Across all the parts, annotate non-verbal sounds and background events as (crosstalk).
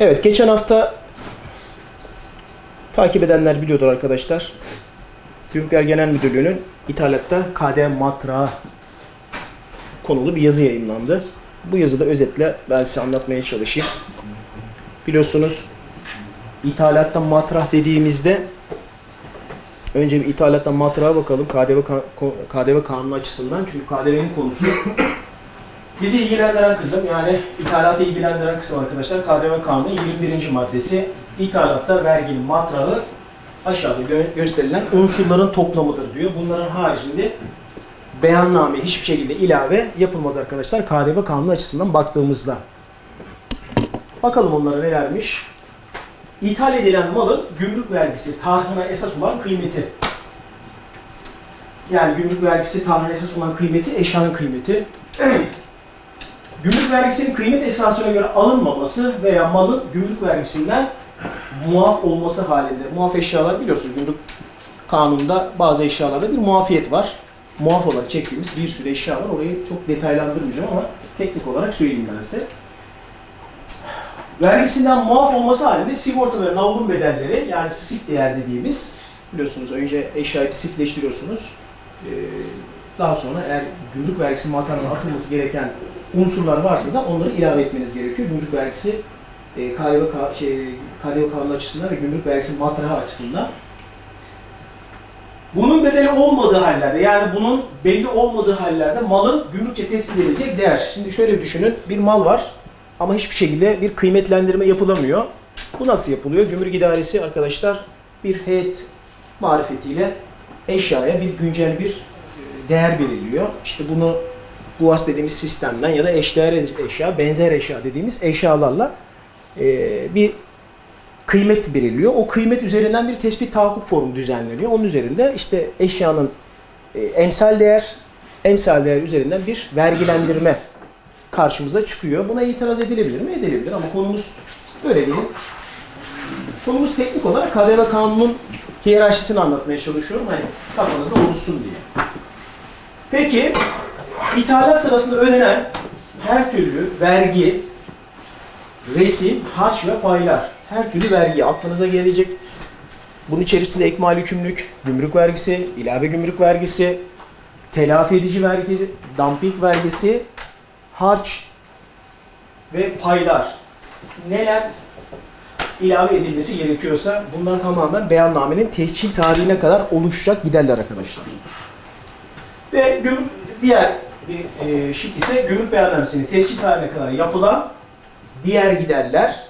Evet geçen hafta takip edenler biliyordur arkadaşlar. Gümrükler Genel Müdürlüğü'nün ithalatta KD matrağı konulu bir yazı yayınlandı. Bu yazıda özetle ben size anlatmaya çalışayım. Biliyorsunuz ithalatta matrah dediğimizde önce bir ithalatta matrağa bakalım KDV, KDV kanunu açısından. Çünkü KDV'nin konusu bizi ilgilendiren kısım yani ithalatı ilgilendiren kısım arkadaşlar KDV kanunu 21. maddesi ithalatta verginin matrağı aşağıda gö- gösterilen unsurların toplamıdır diyor. Bunların haricinde beyanname hiçbir şekilde ilave yapılmaz arkadaşlar KDV kanunu açısından baktığımızda. Bakalım onlara nelermiş. İthal edilen malın gümrük vergisi tarhına esas olan kıymeti. Yani gümrük vergisi tarhına esas olan kıymeti eşyanın kıymeti. (clears throat) gümrük vergisinin kıymet esasına göre alınmaması veya malın gümrük vergisinden muaf olması halinde. Muaf eşyalar biliyorsunuz gümrük kanunda bazı eşyalarda bir muafiyet var. Muaf olarak çektiğimiz bir sürü eşya var. Orayı çok detaylandırmayacağım ama teknik olarak söyleyeyim ben size. Vergisinden muaf olması halinde sigorta ve navlun bedelleri yani sif değer dediğimiz biliyorsunuz önce eşyayı sifleştiriyorsunuz. Ee, Daha sonra eğer gümrük vergisi matarına atılması gereken unsurlar varsa da onları ilave etmeniz gerekiyor. Gümrük vergisi e, KDV, ka- şey, KDV kanunu açısından ve gümrük vergisi matrahı açısından. Bunun bedeli olmadığı hallerde yani bunun belli olmadığı hallerde malın gümrükçe tespit edilecek değer. Şimdi şöyle düşünün. Bir mal var ama hiçbir şekilde bir kıymetlendirme yapılamıyor. Bu nasıl yapılıyor? Gümrük idaresi arkadaşlar bir heyet marifetiyle eşyaya bir güncel bir e, değer belirliyor. İşte bunu BUAS dediğimiz sistemden ya da eşdeğer eşya, benzer eşya dediğimiz eşyalarla e, bir kıymet belirliyor. O kıymet üzerinden bir tespit tahakkuk formu düzenleniyor. Onun üzerinde işte eşyanın e, emsal değer, emsal değer üzerinden bir vergilendirme karşımıza çıkıyor. Buna itiraz edilebilir mi? Edilebilir ama konumuz böyle değil. Konumuz teknik olarak KDV kanunun hiyerarşisini anlatmaya çalışıyorum. Hani kafanızda oluşsun diye. Peki, ithalat sırasında ödenen her türlü vergi, resim, harç ve paylar. Her türlü vergi aklınıza gelecek. Bunun içerisinde ekmal yükümlülük, gümrük vergisi, ilave gümrük vergisi, telafi edici vergisi, dumping vergisi, harç ve paylar. Neler ilave edilmesi gerekiyorsa bunlar tamamen beyannamenin tescil tarihine kadar oluşacak giderler arkadaşlar. Ve diğer bir e, şık ise gümrük beyannamesinin tescil tarihine kadar yapılan diğer giderler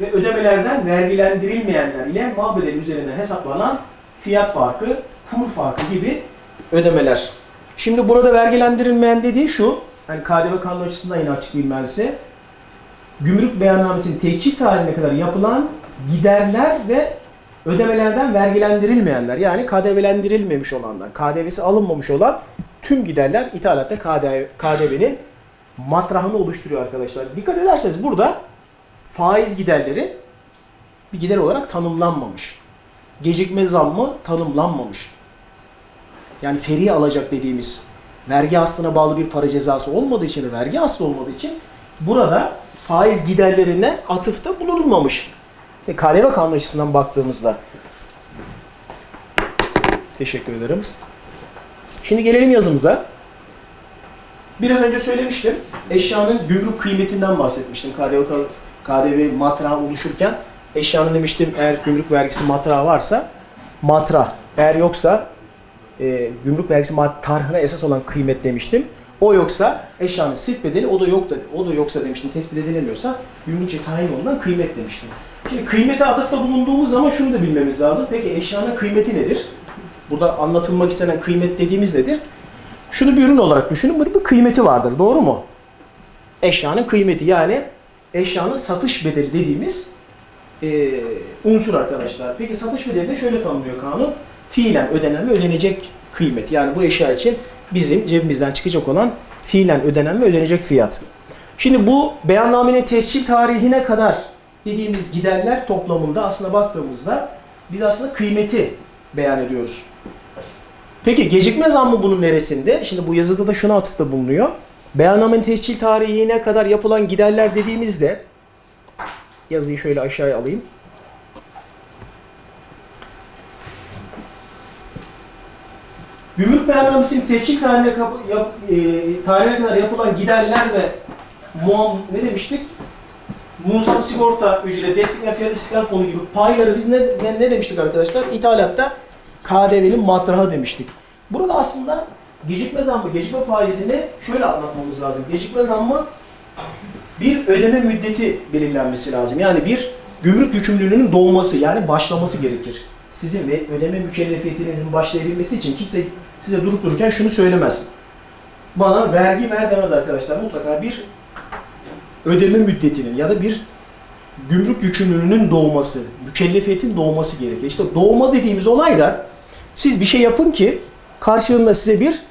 ve ödemelerden vergilendirilmeyenler ile mal bedeli üzerinden hesaplanan fiyat farkı, kur farkı gibi ödemeler. Şimdi burada vergilendirilmeyen dediği şu, yani KDV kanunu açısından yine açıklayayım ben. Gümrük beyannamesinin tescil tarihine kadar yapılan giderler ve ödemelerden vergilendirilmeyenler yani KDV'lendirilmemiş olanlar, KDV'si alınmamış olan tüm giderler ithalatta KDV, KDV'nin matrahını oluşturuyor arkadaşlar. Dikkat ederseniz burada faiz giderleri bir gider olarak tanımlanmamış. Gecikme zammı tanımlanmamış. Yani feri alacak dediğimiz vergi aslına bağlı bir para cezası olmadığı için, vergi aslı olmadığı için burada faiz giderlerine atıfta bulunulmamış. Ve KDV kanunu açısından baktığımızda teşekkür ederim. Şimdi gelelim yazımıza. Biraz önce söylemiştim. Eşyanın gümrük kıymetinden bahsetmiştim. KDV, KDV matrağı oluşurken eşyanın demiştim eğer gümrük vergisi matrağı varsa matra. Eğer yoksa e, gümrük vergisi mat- tarhına esas olan kıymet demiştim. O yoksa eşyanın sif bedeli o da yok da o da yoksa demiştim. Tespit edilemiyorsa gümrükçe tayin olunan kıymet demiştim. Şimdi kıymete atıfta bulunduğumuz zaman şunu da bilmemiz lazım. Peki eşyanın kıymeti nedir? Burada anlatılmak istenen kıymet dediğimiz nedir? Şunu bir ürün olarak düşünün. Bunun bir kıymeti vardır. Doğru mu? Eşyanın kıymeti yani eşyanın satış bedeli dediğimiz e, unsur arkadaşlar. Peki satış bedeli de şöyle tanımlıyor kanun. Fiilen ödenen ve ödenecek kıymet. Yani bu eşya için bizim cebimizden çıkacak olan fiilen ödenen ve ödenecek fiyat. Şimdi bu beyannamenin tescil tarihine kadar dediğimiz giderler toplamında aslında baktığımızda biz aslında kıymeti beyan ediyoruz. Peki gecikme zammı bunun neresinde? Şimdi bu yazıda da şuna atıfta bulunuyor. Beyannamenin tescil tarihine kadar yapılan giderler dediğimizde Yazıyı şöyle aşağıya alayım. Gümrük beyannamesinin teşkil tarihine, yap- e, tarihine kadar yapılan giderler ve muam ne demiştik? Muazzam sigorta ücreti, destek fiyat istiklal fonu gibi payları biz ne, ne, ne demiştik arkadaşlar? İthalatta KDV'nin matrahı demiştik. Burada aslında gecikme zammı, gecikme faizini şöyle anlatmamız lazım. Gecikme zammı bir ödeme müddeti belirlenmesi lazım. Yani bir gümrük yükümlülüğünün doğması yani başlaması gerekir. Sizin ve ödeme mükellefiyetinizin başlayabilmesi için kimse size durup dururken şunu söylemez. Bana vergi ver demez arkadaşlar. Mutlaka bir ödeme müddetinin ya da bir gümrük yükümlülüğünün doğması, mükellefiyetin doğması gerekir. İşte doğma dediğimiz olay da siz bir şey yapın ki karşılığında size bir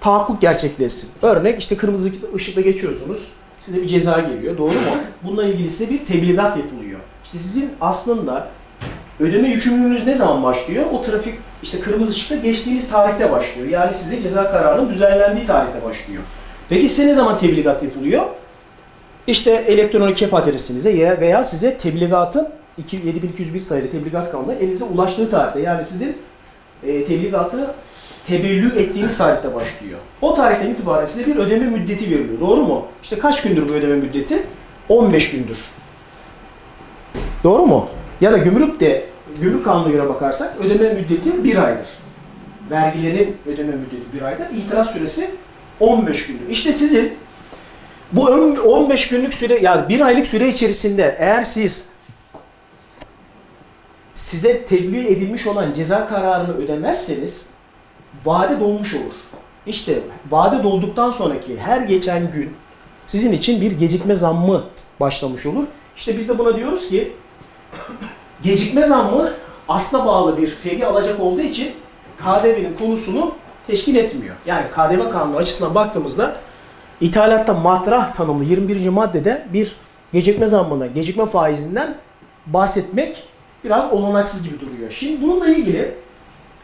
tahakkuk gerçekleşsin. Örnek işte kırmızı ışıkta geçiyorsunuz. Size bir ceza geliyor. Doğru mu? Bununla ilgili size bir tebligat yapılıyor. İşte sizin aslında ödeme yükümlülüğünüz ne zaman başlıyor? O trafik işte kırmızı ışıkta geçtiğiniz tarihte başlıyor. Yani size ceza kararının düzenlendiği tarihte başlıyor. Peki size ne zaman tebligat yapılıyor? İşte elektronik kep adresinize ya- veya size tebligatın 2 7201 sayılı tebligat kanunu elinize ulaştığı tarihte yani sizin e, tebligatı tebellü ettiğiniz tarihte başlıyor. O tarihten itibaren size bir ödeme müddeti veriliyor. Doğru mu? İşte kaç gündür bu ödeme müddeti? 15 gündür. Doğru mu? Ya da gümrük de gümrük kanununa göre bakarsak ödeme müddeti bir aydır. Vergilerin ödeme müddeti bir aydır. İtiraz süresi 15 gündür. İşte sizin bu ön- 15 günlük süre yani bir aylık süre içerisinde eğer siz size tebliğ edilmiş olan ceza kararını ödemezseniz vade dolmuş olur. İşte vade dolduktan sonraki her geçen gün sizin için bir gecikme zammı başlamış olur. İşte biz de buna diyoruz ki gecikme zammı asla bağlı bir feri alacak olduğu için KDV'nin konusunu teşkil etmiyor. Yani KDV kanunu açısından baktığımızda İthalatta matrah tanımlı 21. maddede bir gecikme zammına, gecikme faizinden bahsetmek biraz olanaksız gibi duruyor. Şimdi bununla ilgili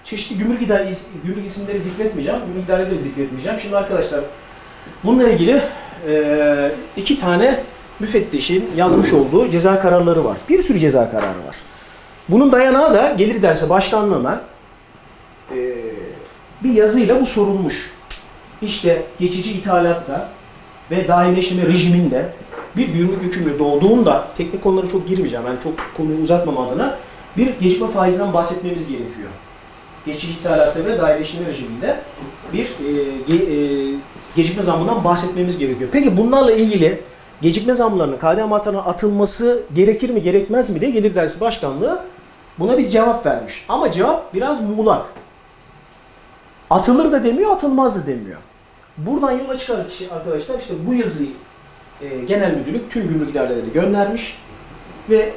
çeşitli gümrük, idare, gümrük isimleri zikretmeyeceğim, gümrük idareleri zikretmeyeceğim. Şimdi arkadaşlar bununla ilgili eee, iki tane müfettişin yazmış olduğu ceza kararları var. Bir sürü ceza kararı var. Bunun dayanağı da gelir derse başkanlığına eee, bir yazıyla bu sorulmuş işte geçici ithalatta ve dahilleşme rejiminde bir gümrük yükümlü doğduğunda teknik konulara çok girmeyeceğim. Yani çok konuyu uzatmam adına bir gecikme faizinden bahsetmemiz gerekiyor. Geçici ithalatta ve dahilleşme rejiminde bir e, e, gecikme zammından bahsetmemiz gerekiyor. Peki bunlarla ilgili gecikme zamlarının KDV matrahına atılması gerekir mi gerekmez mi diye Gelir Dersi Başkanlığı buna bir cevap vermiş. Ama cevap biraz muğlak. Atılır da demiyor, atılmaz da demiyor. Buradan yola çıkarak işte arkadaşlar işte bu yazıyı e, genel müdürlük tüm gümrük idarelerine göndermiş ve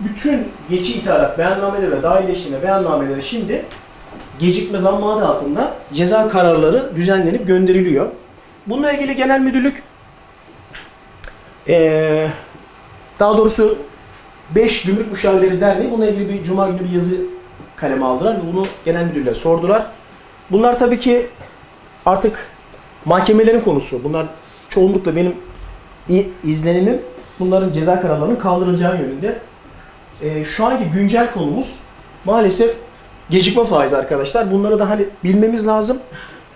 bütün geçici ithalat beyannameleri ve dahilleştirme beyannameleri şimdi gecikme zammı altında ceza kararları düzenlenip gönderiliyor. Bununla ilgili genel müdürlük e, daha doğrusu 5 Gümrük Müşavirleri Derneği bununla ilgili bir cuma günü bir yazı kaleme aldılar ve bunu genel müdürlüğe sordular. Bunlar tabii ki artık mahkemelerin konusu. Bunlar çoğunlukla benim izlenimim bunların ceza kararlarının kaldırılacağı yönünde. Ee, şu anki güncel konumuz maalesef gecikme faizi arkadaşlar. Bunları da hani bilmemiz lazım.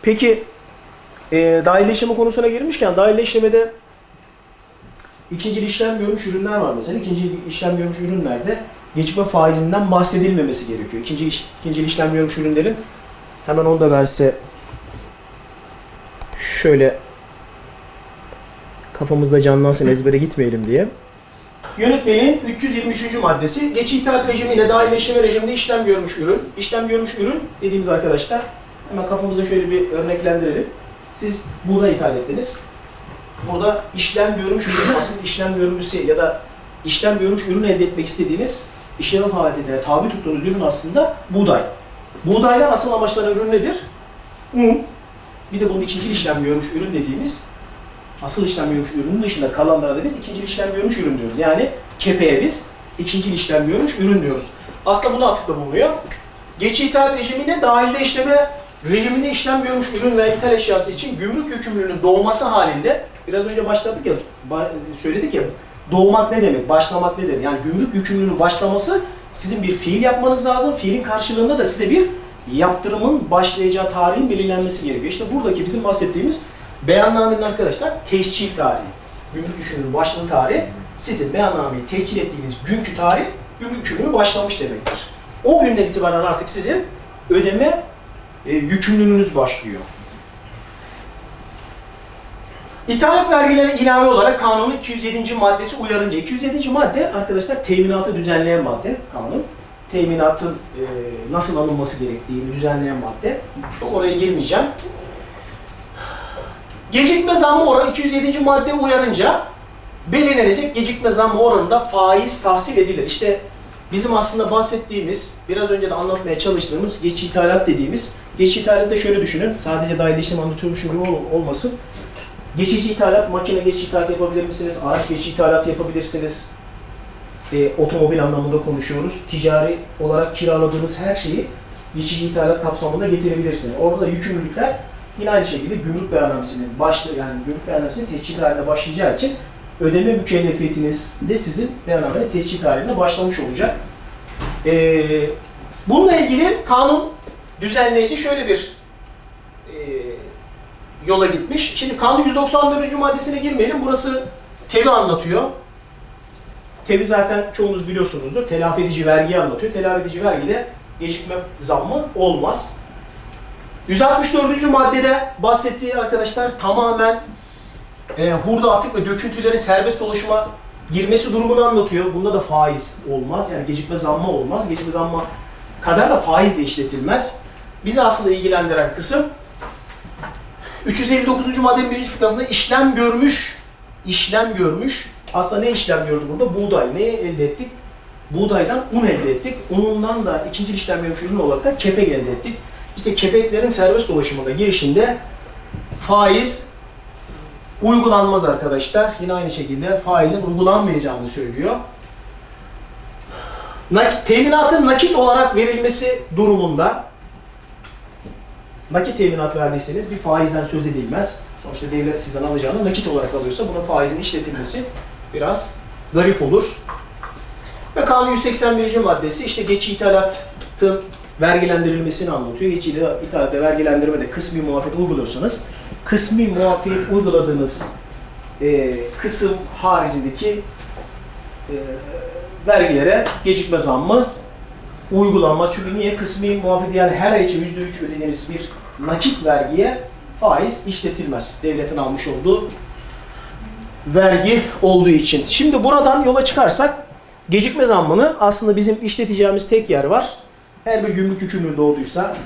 Peki e, dahilleşme konusuna girmişken dahilleşmede ikinci işlem görmüş ürünler var mesela. İkinci işlem görmüş ürünlerde gecikme faizinden bahsedilmemesi gerekiyor. İkinci, ikinci işlem görmüş ürünlerin Hemen onu da ben size şöyle kafamızda canlansın ezbere gitmeyelim diye. Yönetmenin 323. maddesi geçici itaat rejimiyle dahilleşme rejiminde işlem görmüş ürün. İşlem görmüş ürün dediğimiz arkadaşlar hemen kafamızda şöyle bir örneklendirelim. Siz buğday ithal ettiniz. Burada işlem görmüş ürün, asıl işlem görmüşü ya da işlem görmüş ürün elde etmek istediğiniz işleme faaliyetine tabi tuttuğunuz ürün aslında buğday. Buğdaydan asıl amaçlanan ürün nedir? Un. Bir de bunun ikinci işlem görmüş ürün dediğimiz asıl işlem görmüş ürünün dışında kalanlara da biz ikinci işlem görmüş ürün diyoruz. Yani kepeğe biz ikinci işlem görmüş ürün diyoruz. Aslında buna atıfta bulunuyor. Geçici ithal rejimine dahilde işleme rejiminde işlem görmüş ürün ve ithal eşyası için gümrük yükümlülüğünün doğması halinde biraz önce başladık ya söyledik ya doğmak ne demek, başlamak ne demek? Yani gümrük yükümlülüğünün başlaması sizin bir fiil yapmanız lazım. Fiilin karşılığında da size bir yaptırımın başlayacağı tarihin belirlenmesi gerekiyor. İşte buradaki bizim bahsettiğimiz beyannamenin arkadaşlar teşkil tarihi. Gümrük yükümlülüğünün başlama tarihi sizin beyannameyi tescil ettiğiniz günkü tarih gümrük yükümlülüğü başlamış demektir. O günden itibaren artık sizin ödeme e, yükümlülüğünüz başlıyor. İthalat vergilerine ilave olarak kanunun 207. maddesi uyarınca. 207. madde arkadaşlar teminatı düzenleyen madde kanun. Teminatın e, nasıl alınması gerektiğini düzenleyen madde. Çok oraya girmeyeceğim. Gecikme zammı oranı 207. madde uyarınca belirlenecek gecikme zammı oranında faiz tahsil edilir. İşte bizim aslında bahsettiğimiz, biraz önce de anlatmaya çalıştığımız geç ithalat dediğimiz, geç ithalatta şöyle düşünün, sadece dahil işlem anlatıyormuş gibi ol- olmasın. Geçici ithalat, makine geçici ithalat yapabilir misiniz? Araç geçici ithalat yapabilirsiniz. E, otomobil anlamında konuşuyoruz. Ticari olarak kiraladığınız her şeyi geçici ithalat kapsamında getirebilirsiniz. Orada da yükümlülükler yine aynı şekilde gümrük beyannamesinin başlı yani gümrük beyannamesinin tescil tarihinde başlayacağı için ödeme mükellefiyetiniz de sizin beyannamenin tescil tarihinde başlamış olacak. E, bununla ilgili kanun düzenleyici şöyle bir e, yola gitmiş. Şimdi kanun 194. maddesine girmeyelim. Burası TEV'i anlatıyor. TEV'i zaten çoğunuz biliyorsunuzdur. Telafi edici vergiyi anlatıyor. Telafi edici vergide gecikme zammı olmaz. 164. maddede bahsettiği arkadaşlar tamamen e, hurda atık ve döküntülerin serbest dolaşıma girmesi durumunu anlatıyor. Bunda da faiz olmaz. Yani gecikme zammı olmaz. Gecikme zammı kadar da faiz de işletilmez. Bizi aslında ilgilendiren kısım 359. maddenin birinci fıkrasında işlem görmüş, işlem görmüş. Aslında ne işlem gördü burada? Buğday. Neyi elde ettik? Buğdaydan un elde ettik. Unundan da ikinci işlem görmüş ürün olarak da kepek elde ettik. İşte kepeklerin serbest dolaşımında girişinde faiz uygulanmaz arkadaşlar. Yine aynı şekilde faizin uygulanmayacağını söylüyor. Nakit, teminatın nakit olarak verilmesi durumunda nakit teminat verdiyseniz bir faizden söz edilmez. Sonuçta devlet sizden alacağını nakit olarak alıyorsa bunun faizin işletilmesi biraz garip olur. Ve kanun 181. maddesi işte geçici ithalatın vergilendirilmesini anlatıyor. Geçici ithalatta vergilendirmede kısmi muafiyet uyguluyorsanız kısmi muafiyet uyguladığınız e, kısım haricindeki e, vergilere gecikme zammı uygulanmaz. Çünkü niye? Kısmi muafiyet yani her ay için %3 ödediğiniz bir nakit vergiye faiz işletilmez. Devletin almış olduğu vergi olduğu için. Şimdi buradan yola çıkarsak gecikme zammını aslında bizim işleteceğimiz tek yer var. Her bir gümrük yükümlülüğü doğduysa,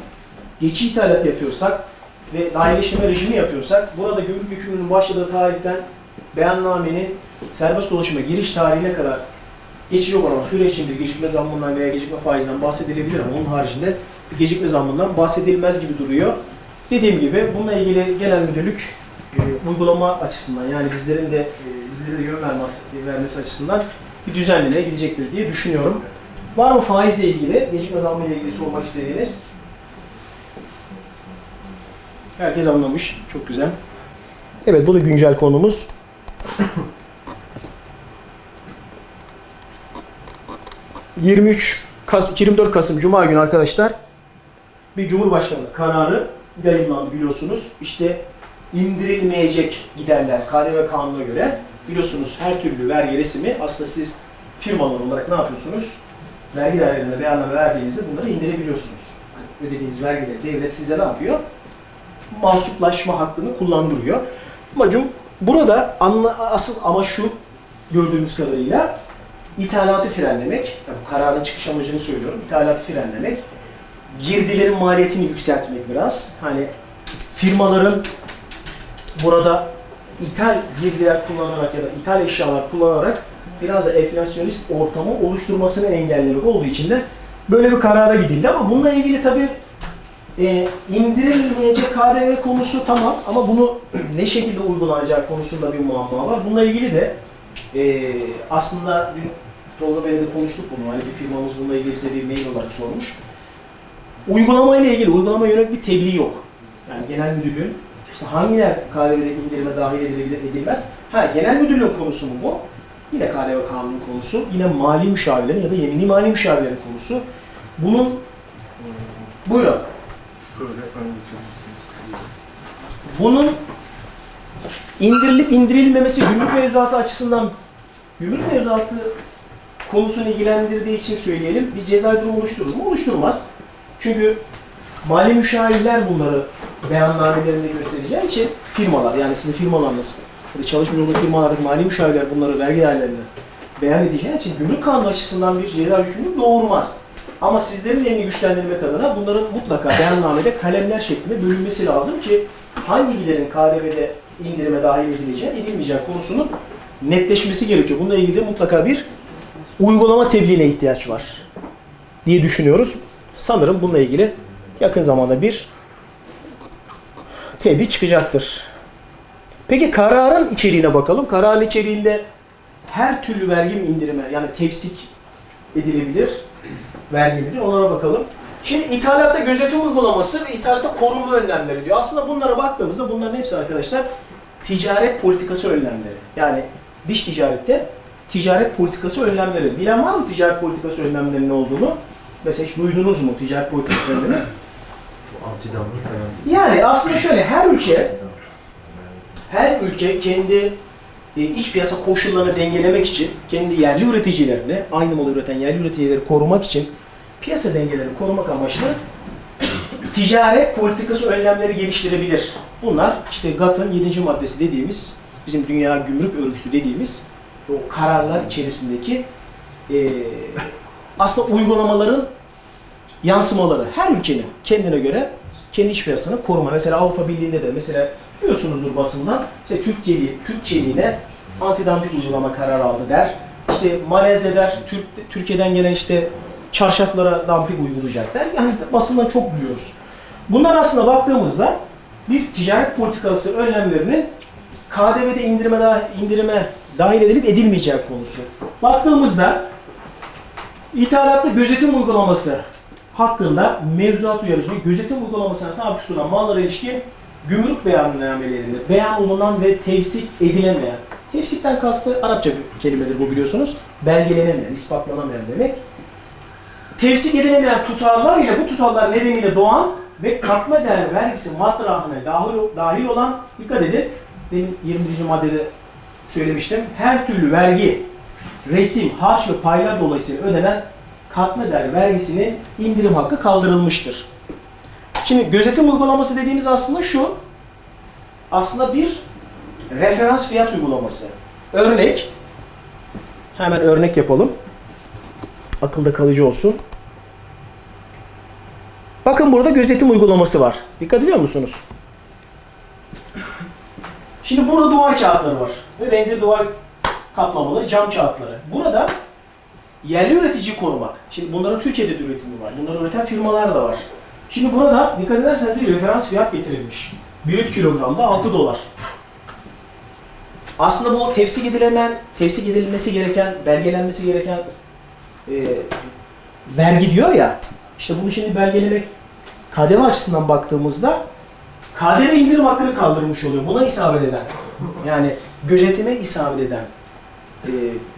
geçici ithalat yapıyorsak ve dahilileştirme rejimi yapıyorsak burada gümrük yükümlülüğünün başladığı tarihten beyannamenin serbest dolaşıma giriş tarihine kadar geçici olan süre için bir gecikme zammından veya gecikme faizinden bahsedilebilir ama onun haricinde bir gecikme zammından bahsedilmez gibi duruyor. Dediğim gibi bununla ilgili genel müdürlük e, uygulama açısından yani bizlerin de e, bizlere de yön vermesi, vermesi açısından bir düzenlemeye gidecektir diye düşünüyorum. Var mı faizle ilgili, gecikme zammı ile ilgili sormak istediğiniz? Herkes anlamış. Çok güzel. Evet bu da güncel konumuz. ...23 Kas 24 Kasım Cuma günü arkadaşlar... ...bir Cumhurbaşkanı kararı yayınlandı biliyorsunuz. İşte indirilmeyecek giderler KDV kanununa göre biliyorsunuz her türlü vergi resimi aslında siz firmalar olarak ne yapıyorsunuz? Vergi dairelerine beyanname verdiğinizde bunları indirebiliyorsunuz. Hani ödediğiniz vergileri devlet size ne yapıyor? Mansuplaşma hakkını kullandırıyor. Amacım burada anla, asıl ama şu gördüğümüz kadarıyla ithalatı frenlemek, yani bu kararın çıkış amacını söylüyorum, ithalatı frenlemek, girdilerin maliyetini yükseltmek biraz. Hani firmaların burada ithal girdiler kullanarak ya da ithal eşyalar kullanarak biraz da enflasyonist ortamı oluşturmasını engellemek olduğu için de böyle bir karara gidildi ama bununla ilgili tabii e, indirilmeyecek KDV konusu tamam ama bunu (clears throat) ne şekilde uygulanacak konusunda bir muamma var. Bununla ilgili de e, aslında dün Tolga Bey'le de konuştuk bunu. Hani bir firmamız bununla ilgili bize bir mail olarak sormuş. Uygulama ile ilgili uygulama yönelik bir tebliğ yok. Yani genel müdürlüğün işte hangiler KDV'de indirime dahil edilebilir edilmez. Ha genel müdürlüğün konusu mu bu? Yine KDV kanunu konusu. Yine mali müşavirlerin ya da yemini mali müşavirlerin konusu. Bunun buyurun. Şöyle. Bunun indirilip indirilmemesi gümrük mevzuatı açısından gümrük mevzuatı konusunu ilgilendirdiği için söyleyelim. Bir ceza durumu oluşturur mu? Oluşturmaz. Çünkü mali müşavirler bunları beyannamelerinde göstereceği için firmalar yani sizin firmalarınız ya da çalışmış olduğu firmalardaki mali müşavirler bunları vergi değerlerini beyan edeceği için gümrük kanunu açısından bir ceza hükmü doğurmaz. Ama sizlerin elini güçlendirmek adına bunların mutlaka beyannamede kalemler şeklinde bölünmesi lazım ki hangi giderin KDV'de indirime dahil edileceği, edilmeyeceği konusunun netleşmesi gerekiyor. Bununla ilgili de mutlaka bir uygulama tebliğine ihtiyaç var diye düşünüyoruz. Sanırım bununla ilgili yakın zamanda bir tebliğ çıkacaktır. Peki kararın içeriğine bakalım. Kararın içeriğinde her türlü vergi indirime yani tefsik edilebilir, vergi midir onlara bakalım. Şimdi ithalatta gözetim uygulaması ve ithalatta koruma önlemleri diyor. Aslında bunlara baktığımızda bunların hepsi arkadaşlar ticaret politikası önlemleri. Yani dış ticarette ticaret politikası önlemleri. Bilen var mı ticaret politikası önlemlerinin ne olduğunu? Mesela hiç duydunuz mu ticaret politikası önlemini? Yani aslında şöyle her ülke her ülke kendi e, iç piyasa koşullarını dengelemek için kendi yerli üreticilerini, aynı malı üreten yerli üreticileri korumak için piyasa dengelerini korumak amaçlı (coughs) ticaret politikası önlemleri geliştirebilir. Bunlar işte GATT'ın 7. maddesi dediğimiz, bizim Dünya Gümrük Örgütü dediğimiz o kararlar içerisindeki e, aslında uygulamaların yansımaları. Her ülkenin kendine göre kendi iç piyasasını koruma. Mesela Avrupa Birliği'nde de mesela biliyorsunuzdur basından işte Türkçeli, Türkçeliğine antidamping uygulama kararı aldı der. İşte Malezya der, Türk, Türkiye'den gelen işte çarşaflara damping uygulayacak der. Yani basından çok duyuyoruz. Bunlar aslında baktığımızda bir ticaret politikası önlemlerinin KDV'de indirime, dah- indirime dahil edilip edilmeyeceği konusu. Baktığımızda İthalatta gözetim uygulaması hakkında mevzuat uyarıcı gözetim uygulamasına tabi tutulan mallara ilişkin gümrük beyannamelerinde beyan olunan ve tevsik edilemeyen, tevsikten kastı Arapça bir kelimedir bu biliyorsunuz, belgelenemeyen, ispatlanamayan demek. Tevsik edilemeyen tutarlar ile bu tutarlar nedeniyle doğan ve katma değer vergisi matrahına dahil, dahil olan, dikkat edin, demin 21. maddede söylemiştim, her türlü vergi resim, harç ve paylar dolayısıyla ödenen katma değer vergisinin indirim hakkı kaldırılmıştır. Şimdi gözetim uygulaması dediğimiz aslında şu. Aslında bir referans fiyat uygulaması. Örnek. Hemen örnek yapalım. Akılda kalıcı olsun. Bakın burada gözetim uygulaması var. Dikkat ediyor musunuz? Şimdi burada duvar kağıtları var. Ve benzeri duvar kaplamaları, cam kağıtları. Burada yerli üreticiyi korumak. Şimdi bunların Türkiye'de de üretimi var. Bunları üreten firmalar da var. Şimdi burada dikkat ederseniz bir referans fiyat getirilmiş. 1 kilogramda 6 dolar. Aslında bu tefsik edilemen, tefsik edilmesi gereken, belgelenmesi gereken e, vergi diyor ya. İşte bunu şimdi belgelemek KDV açısından baktığımızda KDV indirim hakkını kaldırmış oluyor. Buna isabet eden. Yani gözetime isabet eden e,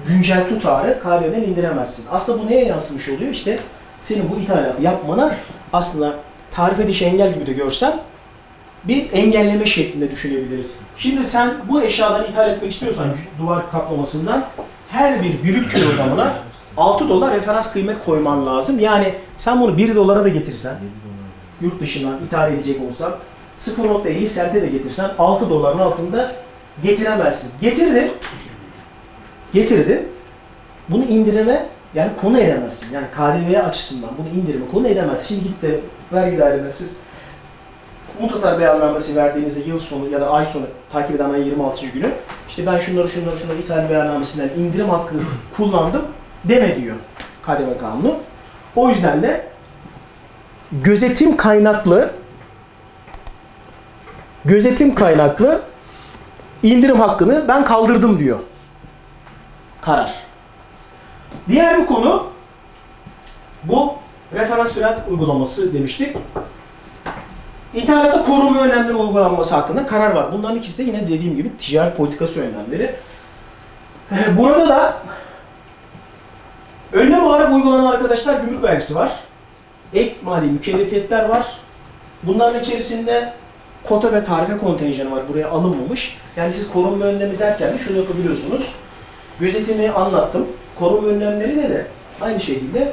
güncel tutarı KDV'den indiremezsin. Aslında bu neye yansımış oluyor? İşte senin bu ithalatı yapmana aslında tarif ediş engel gibi de görsen bir engelleme şeklinde düşünebiliriz. Şimdi sen bu eşyadan ithal etmek istiyorsan duvar kaplamasından her bir brüt kilogramına 6 dolar referans kıymet koyman lazım. Yani sen bunu 1 dolara da getirsen, yurt dışından ithal edecek olsan 0.50 sente de getirsen 6 doların altında getiremezsin. Getirdi. Getirdi. Bunu indirime yani konu edemezsin. Yani KDV açısından bunu indirime konu edemezsin. Şimdi gidip de vergi dairene siz muhtasar beyannamesi verdiğinizde yıl sonu ya da ay sonu takip eden ayın 26. günü işte ben şunları şunları şunları ithal beyannamesinden indirim hakkı kullandım deme diyor KDV kanunu. O yüzden de gözetim kaynaklı gözetim kaynaklı indirim hakkını ben kaldırdım diyor karar. Diğer bir konu bu referans fiyat uygulaması demiştik. İthalatta koruma önlemleri uygulanması hakkında karar var. Bunların ikisi de yine dediğim gibi ticaret politikası önlemleri. Burada da önlem olarak uygulanan arkadaşlar gümrük vergisi var. Ek mali mükellefiyetler var. Bunların içerisinde kota ve tarife kontenjanı var. Buraya alınmamış. Yani siz korunma önlemi derken de şunu yapabiliyorsunuz. Gözetimi anlattım. Koruma önlemleri de aynı şekilde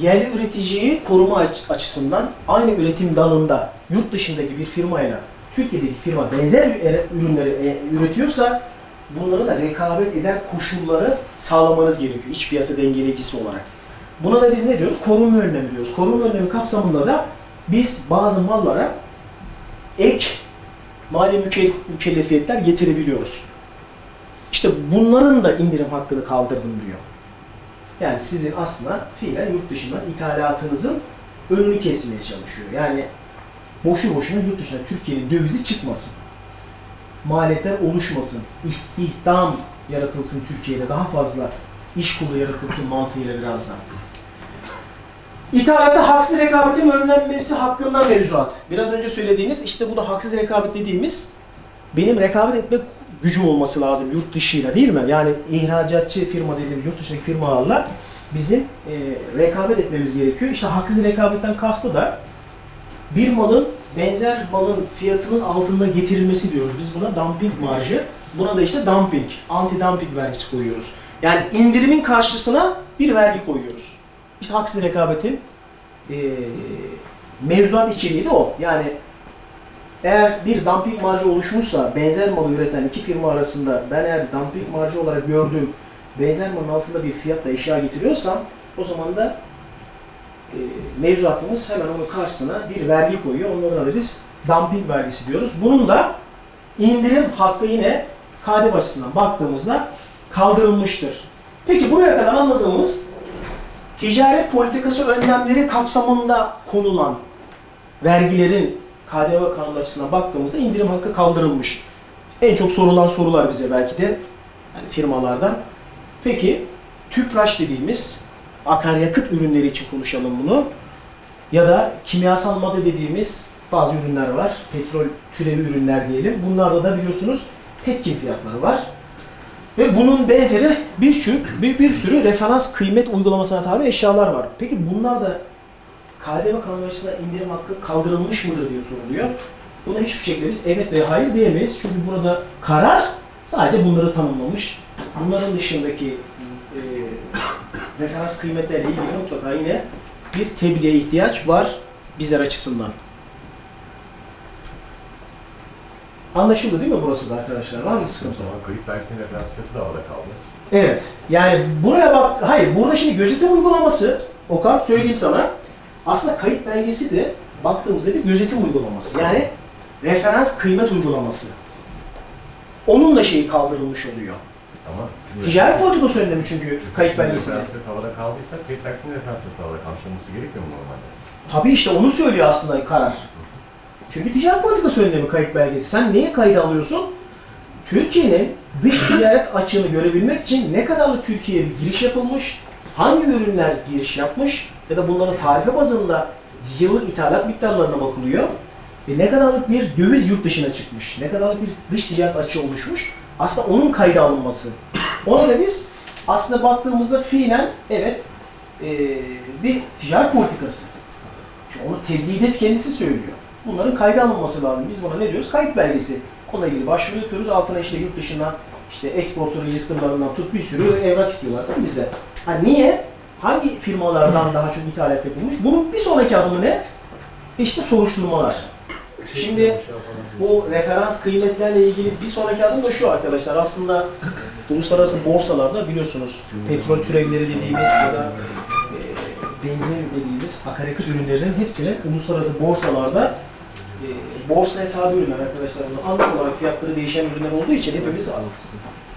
yerli üreticiyi koruma aç- açısından aynı üretim dalında yurt dışındaki bir firmayla Türkiye'deki firma benzer ürünleri e, üretiyorsa bunları da rekabet eder koşulları sağlamanız gerekiyor iç piyasa dengeleyicisi olarak. Buna da biz ne diyoruz? Koruma önlemi diyoruz. Koruma önlemi kapsamında da biz bazı mallara ek mali müke- mükellefiyetler getirebiliyoruz. İşte bunların da indirim hakkını kaldırdım diyor. Yani sizin aslında fiilen yurt dışından ithalatınızın önünü kesmeye çalışıyor. Yani boşu boşuna yurt dışına Türkiye'nin dövizi çıkmasın. Maliyetler oluşmasın. İstihdam yaratılsın Türkiye'de. Daha fazla iş kulu yaratılsın mantığıyla birazdan. İthalatta haksız rekabetin önlenmesi hakkında mevzuat. Biraz önce söylediğiniz işte bu da haksız rekabet dediğimiz benim rekabet etme gücüm olması lazım yurt dışıyla değil mi? Yani ihracatçı firma dediğimiz yurt dışındaki firmalarla bizim e, rekabet etmemiz gerekiyor. İşte haksız rekabetten kastı da bir malın benzer malın fiyatının altında getirilmesi diyoruz. Biz buna dumping marjı, buna da işte dumping, anti-dumping vergisi koyuyoruz. Yani indirimin karşısına bir vergi koyuyoruz. İşte haksız rekabetin e, mevzuat içeriği de o. Yani eğer bir dumping marjı oluşmuşsa benzer malı üreten iki firma arasında ben eğer dumping marjı olarak gördüğüm benzer malın altında bir fiyatla eşya getiriyorsam o zaman da e, mevzuatımız hemen onun karşısına bir vergi koyuyor. Onlara da biz dumping vergisi diyoruz. Bunun da indirim hakkı yine KDV açısından baktığımızda kaldırılmıştır. Peki buraya kadar anladığımız ticaret politikası önlemleri kapsamında konulan vergilerin KDV kanunu açısından baktığımızda indirim hakkı kaldırılmış. En çok sorulan sorular bize belki de yani firmalardan. Peki tüpraş dediğimiz akaryakıt ürünleri için konuşalım bunu. Ya da kimyasal madde dediğimiz bazı ürünler var. Petrol türevi ürünler diyelim. Bunlarda da biliyorsunuz petkim fiyatları var. Ve bunun benzeri birçok bir, bir sürü referans kıymet uygulamasına tabi eşyalar var. Peki bunlar da KDV kanunu açısından indirim hakkı kaldırılmış mıdır diye soruluyor. Buna hiçbir şekilde biz evet veya hayır diyemeyiz. Çünkü burada karar sadece bunları tanımlamış. Bunların dışındaki e, referans kıymetlerle ilgili mutlaka yine bir tebliğe ihtiyaç var bizler açısından. Anlaşıldı değil mi burası da arkadaşlar? Var mı O sıkıntı? zaman kayıt dersinin referans fiyatı da havada kaldı. Evet. Yani buraya bak, hayır burada şimdi gözetim uygulaması, Okan söyleyeyim sana. Aslında kayıt belgesi de baktığımızda bir gözetim uygulaması. Yani referans kıymet uygulaması. Onun da şeyi kaldırılmış oluyor. Ama Ticaret politikası önlemi çünkü kayıt belgesi. Referans fiyatı havada kaldıysa kayıt dersinin referans fiyatı havada kalmış olması gerekmiyor mu normalde? Tabii işte onu söylüyor aslında karar. Çünkü ticaret politikası önlemi kayıt belgesi. Sen neye kayda alıyorsun? Türkiye'nin dış ticaret açığını görebilmek için ne kadarlık Türkiye'ye bir giriş yapılmış, hangi ürünler giriş yapmış ya da bunların tarife bazında yıllık ithalat miktarlarına bakılıyor. Ve ne kadarlık bir döviz yurt dışına çıkmış, ne kadarlık bir dış ticaret açığı oluşmuş. Aslında onun kayda alınması. (coughs) Ona da biz aslında baktığımızda fiilen evet eee, bir ticaret politikası. Çünkü onu tebliğdes kendisi söylüyor. Bunların kayda alınması lazım. Biz buna ne diyoruz? Kayıt belgesi. Onunla ilgili başvuru yapıyoruz. Altına işte yurt dışından işte exporter registerlarından tut bir sürü evrak istiyorlar değil mi bizde? Ha niye? Hangi firmalardan daha çok ithalat yapılmış? Bunun bir sonraki adımı ne? İşte soruşturmalar. Şimdi bu referans kıymetlerle ilgili bir sonraki adım da şu arkadaşlar. Aslında uluslararası borsalarda biliyorsunuz petrol türevleri dediğimiz ya da e, benzin dediğimiz akaryakıt ürünlerinin hepsini uluslararası borsalarda e, borsaya tabi ürünler arkadaşlar. Anlık olarak fiyatları değişen ürünler olduğu için hepimiz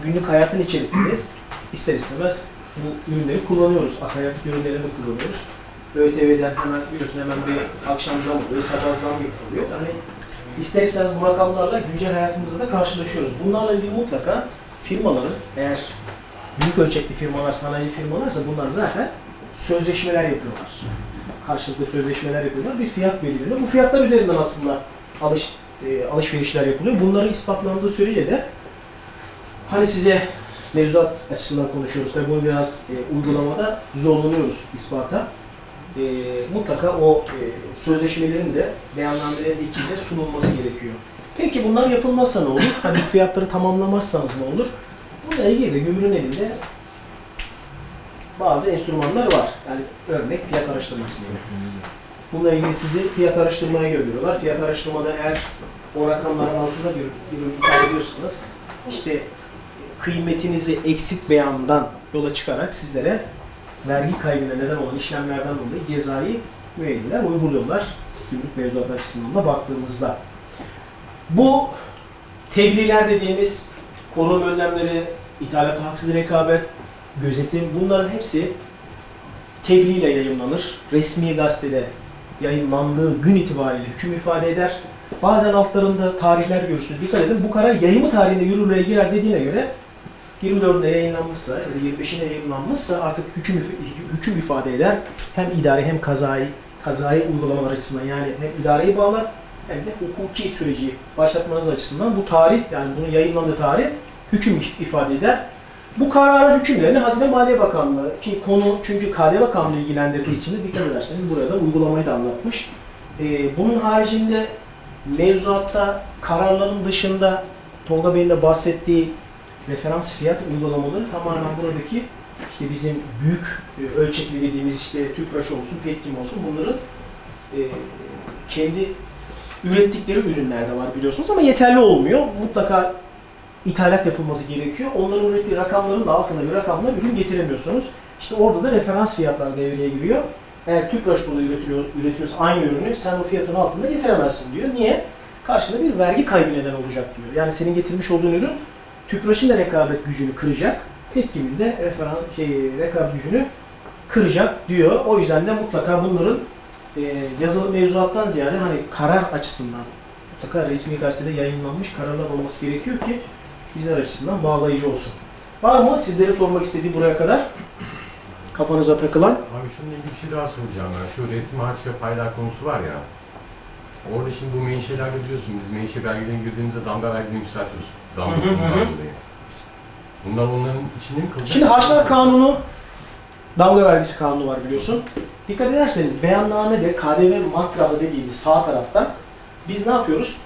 günlük hayatın içerisindeyiz. İster istemez bu ürünleri kullanıyoruz. Akaryakıt ürünlerini de kullanıyoruz. ÖTV'den hemen biliyorsun hemen bir akşam zam oluyor, sabah zam yapılıyor. Yani ister istemez bu rakamlarla güncel hayatımızda da karşılaşıyoruz. Bunlarla ilgili mutlaka firmaların eğer büyük ölçekli firmalar, sanayi firmalarsa bunlar zaten sözleşmeler yapıyorlar. Karşılıklı sözleşmeler yapıyorlar. Bir fiyat belirliyor. Bu fiyatlar üzerinden aslında alış, e, alışverişler yapılıyor. Bunların ispatlandığı sürece de Hani size mevzuat açısından konuşuyoruz. Tabii bunu biraz e, uygulamada zorlanıyoruz ispata. E, mutlaka o e, sözleşmelerin de beyannamelerin ikinde sunulması gerekiyor. Peki bunlar yapılmazsa ne olur? Hani fiyatları tamamlamazsanız ne olur? Bununla ilgili de gümrüğün elinde bazı enstrümanlar var. Yani örnek fiyat araştırması gibi. Bununla ilgili sizi fiyat araştırmaya gönderiyorlar. Fiyat araştırmada eğer o rakamların altında bir, bir ürün ithal ediyorsanız işte kıymetinizi eksik beyandan yola çıkarak sizlere vergi kaybına neden olan işlemlerden dolayı cezai müeyyideler uyguluyorlar. Gümrük mevzuat açısından da baktığımızda. Bu tebliğler dediğimiz koruma önlemleri, ithalat haksız rekabet, gözetim bunların hepsi tebliğ ile yayınlanır. Resmi gazetede yayınlandığı gün itibariyle hüküm ifade eder. Bazen altlarında tarihler görürsünüz. Dikkat edin bu karar yayımı tarihinde yürürlüğe girer dediğine göre 24'ünde yayınlanmışsa ya da 25'inde yayınlanmışsa artık hüküm, hüküm ifade eder. Hem idari hem kazayı, kazayı uygulamalar açısından yani hem idareyi bağlar hem de hukuki süreci başlatmanız açısından bu tarih yani bunun yayınlandığı tarih hüküm if- ifade eder. Bu kararın hükümlerini Hazine Maliye Bakanlığı ki konu çünkü KDV Kanunu ilgilendirdiği için de dikkat ederseniz burada uygulamayı da anlatmış. Ee, bunun haricinde mevzuatta kararların dışında Tolga Bey'in de bahsettiği referans fiyat uygulamaları tamamen buradaki işte bizim büyük e, ölçekli dediğimiz işte TÜPRAŞ olsun, Petkim olsun bunların e, kendi ürettikleri ürünler de var biliyorsunuz ama yeterli olmuyor. Mutlaka ithalat yapılması gerekiyor. Onların ürettiği rakamların da altına bir rakamla ürün getiremiyorsunuz. İşte orada da referans fiyatlar devreye giriyor. Eğer TÜPRAŞ burada üretiyor, üretiyorsa aynı ürünü sen o fiyatın altında getiremezsin diyor. Niye? Karşında bir vergi kaybı neden olacak diyor. Yani senin getirmiş olduğun ürün TÜPRAŞ'ın da rekabet gücünü kıracak. Petkim'in de referans, şey, rekabet gücünü kıracak diyor. O yüzden de mutlaka bunların e, yazılı mevzuattan ziyade hani karar açısından mutlaka resmi gazetede yayınlanmış kararlar olması gerekiyor ki bizler açısından bağlayıcı olsun. Var mı sizlere sormak istediği buraya kadar? Kafanıza takılan? Abi şununla ilgili bir şey daha soracağım ben. Şu resim harç ve paylar konusu var ya. Orada şimdi bu menşelerde biliyorsun biz menşe belgelerine girdiğimizde damga vergilerini yükseltiyoruz. Dolayı. Bunlar onların içinde mi kalacak? Şimdi harçlar kanunu, damga vergisi kanunu var biliyorsun. Dikkat ederseniz beyannamede KDV matrağı dediğimiz sağ tarafta biz ne yapıyoruz?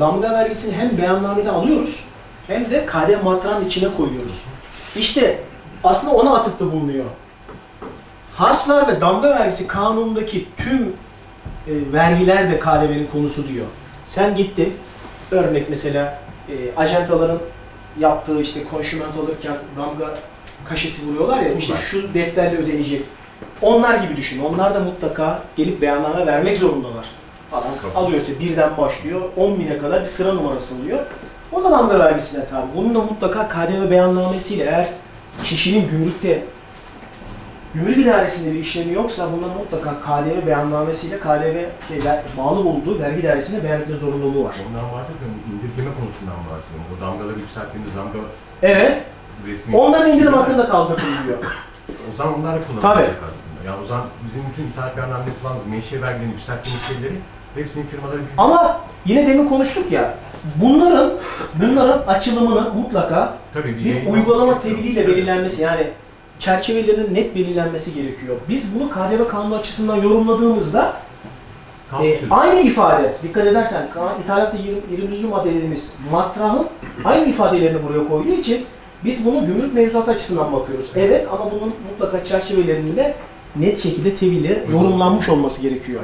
Damga vergisini hem beyannamede alıyoruz hem de KDV matrağın içine koyuyoruz. İşte aslında ona atıfta bulunuyor. Harçlar ve damga vergisi kanunundaki tüm e, vergiler de KDV'nin konusu diyor. Sen gittin, örnek mesela e, ajantaların yaptığı işte konşüment alırken damga kaşesi vuruyorlar ya işte şu defterle ödenecek. Onlar gibi düşün. Onlar da mutlaka gelip beyanname vermek zorundalar. Adam alıyorsa birden başlıyor 10 bine kadar bir sıra numarası alıyor. O da damga vergisine tabi. Bunun da mutlaka KDV beyannamesiyle eğer kişinin gümrükte gümrük idaresinde bir işlemi yoksa bunların mutlaka KDV beyannamesiyle KDV şeyler, bağlı olduğu vergi dairesine beyan etme zorunluluğu var. Ondan bahsetmiyorum. İndirgeme konusundan bahsediyorum. O damgaları yükselttiğimiz damga Evet, resmi... onların indirim hakkında kaldırılıyor. O zaman onlar da kullanılacak aslında. Yani o zaman bizim bütün ithalat beyanlarında kullandığımız menşe vergilerini yükselttiğimiz şeyleri hepsinin firmaları bir... Ama yine demin konuştuk ya, bunların bunların açılımını mutlaka Tabii bir yayın- uygulama tebliğiyle belirlenmesi yani çerçevelerinin net belirlenmesi gerekiyor. Biz bunu KDV kanunu açısından yorumladığımızda Tam e, aynı ifade, dikkat edersen ithalatta 20, 20. madde dediğimiz matrahın aynı ifadelerini buraya koyduğu için biz bunu gümrük mevzuatı açısından bakıyoruz. Evet ama bunun mutlaka çerçevelerinde net şekilde tebliğle yorumlanmış olması gerekiyor.